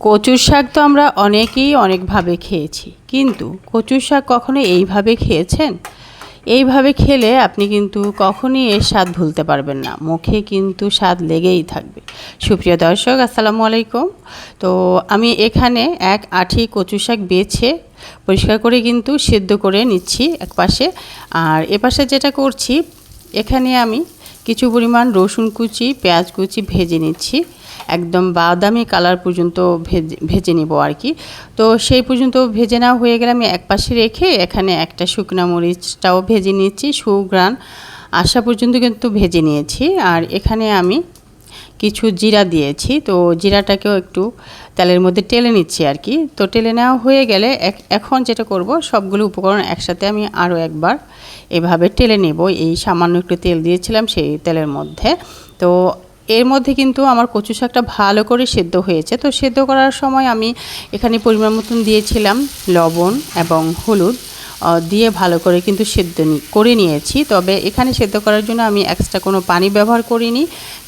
কচুর শাক তো আমরা অনেকেই অনেকভাবে খেয়েছি। কিন্তু কচুর শাক কখনো এইভাবে খেয়েছেন? এইভাবে খেলে আপনি কিন্তু কখনই এর স্বাদ ভুলতে পারবেন না। মুখে কিন্তু স্বাদ লেগেই থাকবে। সুপ্রিয় দর্শক, আসসালামু আলাইকুম। তো আমি এখানে এক আঠি কচু শাক বেছে পরিষ্কার করে কিন্তু সেদ্ধ করে নিচ্ছি এক পাশে আর এপাশে যেটা করছি, এখানে আমি কিছু পরিমাণ রসুন কুচি, পেঁয়াজ কুচি ভেজে নিচ্ছি। একদম বাদামি কালার পর্যন্ত ভেজে ভেজে নেব আর কি। তো সেই পর্যন্ত ভেজে না হয়ে গেলে আমি এক পাশে রেখে এখানে একটা শুকনা মরিচটাও ভেজে নিচ্ছি সুগ্রান আসা পর্যন্ত কিন্তু ভেজে নিয়েছি। আর এখানে আমি কিছু জিরা দিয়েছি, তো জিরাটাকেও একটু তেলের মধ্যে টেলে নিচ্ছি আর কি। তো টেলে নেওয়া হয়ে গেলে এখন যেটা করব, সবগুলো উপকরণ একসাথে আমি আরও একবার এভাবে টেলে নেব। এই সামান্য একটু তেল দিয়েছিলাম সেই তেলের মধ্যে। তো এর মধ্যে কিন্তু আমার কচু শাকটা ভালো করে সেদ্ধ হয়েছে। তো সেদ্ধ করার সময় আমি এখানে পরিমাণ মতন দিয়েছিলাম লবণ এবং হলুদ। দিয়ে ভালো করে কিন্তু সেদ্ধ করে নিয়েছি। তবে এখানে সেদ্ধ করার জন্য আমি এক্সট্রা কোনো পানি ব্যবহার করিনি।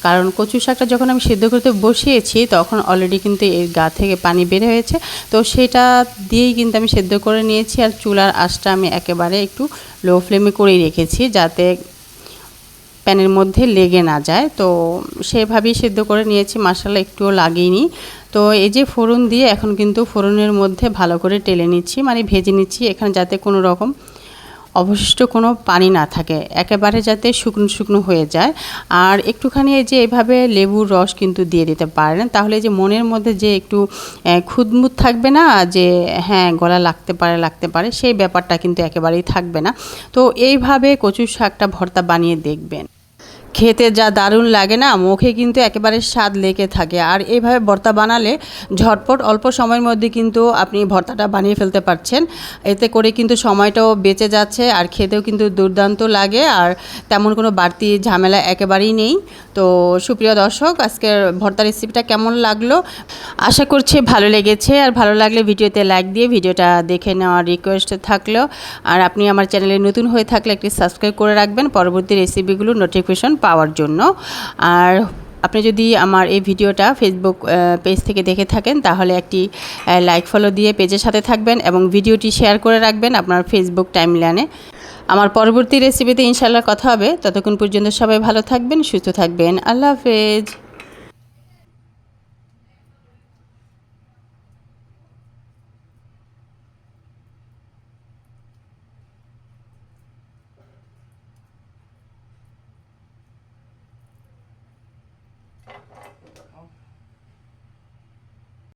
কারণ কচু শাকটা যখন আমি সেদ্ধ করতে বসিয়েছি, তখন অলরেডি কিন্তু এর গা থেকে পানি বের হয়েছে। তো সেটা দিয়েই কিন্তু আমি সেদ্ধ করে নিয়েছি। আর চুলার আঁচটা আমি একেবারে একটু লো ফ্লেমে করেই রেখেছি, যাতে প্যানের মধ্যে লেগে না যায়। তো সেভাবেই সেদ্ধ করে নিয়েছি মশলা একটুও লাগেনি তো এই যে ফোড়ন দিয়ে এখন কিন্তু ফোড়নের মধ্যে ভালো করে টেলে নিচ্ছি মানে ভেজে নিচ্ছি, এখানে যাতে কোনো রকম অবশিষ্ট কোনো পানি না থাকে, একেবারে যাতে শুকনো শুকনো হয়ে যায়। আর একটুখানি এই যে এভাবে লেবুর রস কিন্তু দিয়ে দিতে পারেন, তাহলে যে মনের মধ্যে যে একটু খুদমুদ থাকবে না, যে হ্যাঁ গলা লাগতে পারে লাগতে পারে, সেই ব্যাপারটা কিন্তু একেবারেই থাকবে না। তো এইভাবে কচুর শাকটা ভর্তা বানিয়ে দেখবেন। খেতে যা দারুণ লাগে না, মুখে কিন্তু একেবারে স্বাদ লেগে থাকে। আর এইভাবে ভর্তা বানালে ঝটপট অল্প সময়ের মধ্যে কিন্তু আপনি ভর্তাটা বানিয়ে ফেলতে পারছেন। এতে করে কিন্তু সময়টাও বেঁচে যাচ্ছে আর খেতেও কিন্তু দুর্দান্ত লাগে আর তেমন কোনো বাড়তি ঝামেলা একেবারেই নেই। তো সুপ্রিয় দর্শক, আজকের ভর্তা রেসিপিটা কেমন লাগল? আশা করছি ভালো লেগেছে আর ভালো লাগলে ভিডিওতে লাইক দিয়ে ভিডিওটা দেখে নেওয়ার রিকোয়েস্ট থাকল। আর আপনি আমার চ্যানেলে নতুন হয়ে থাকলে একটি সাবস্ক্রাইব করে রাখবেন। পরবর্তী রেসিপিগুলো নোটিফিকেশন পাওয়ার জন্য। আর আপনি যদি আমার এই ভিডিওটা ফেসবুক পেজ থেকে দেখে থাকেন, তাহলে একটি লাইক ফলো দিয়ে পেজের সাথে থাকবেন এবং ভিডিওটি শেয়ার করে রাখবেন আপনার ফেসবুক টাইমলাইনে আমার পরবর্তী রেসিপিতে ইনশাল্লাহ কথা হবে। ততক্ষণ পর্যন্ত সবাই ভালো থাকবেন, সুস্থ থাকবেন। আল্লাহ হাফেজ।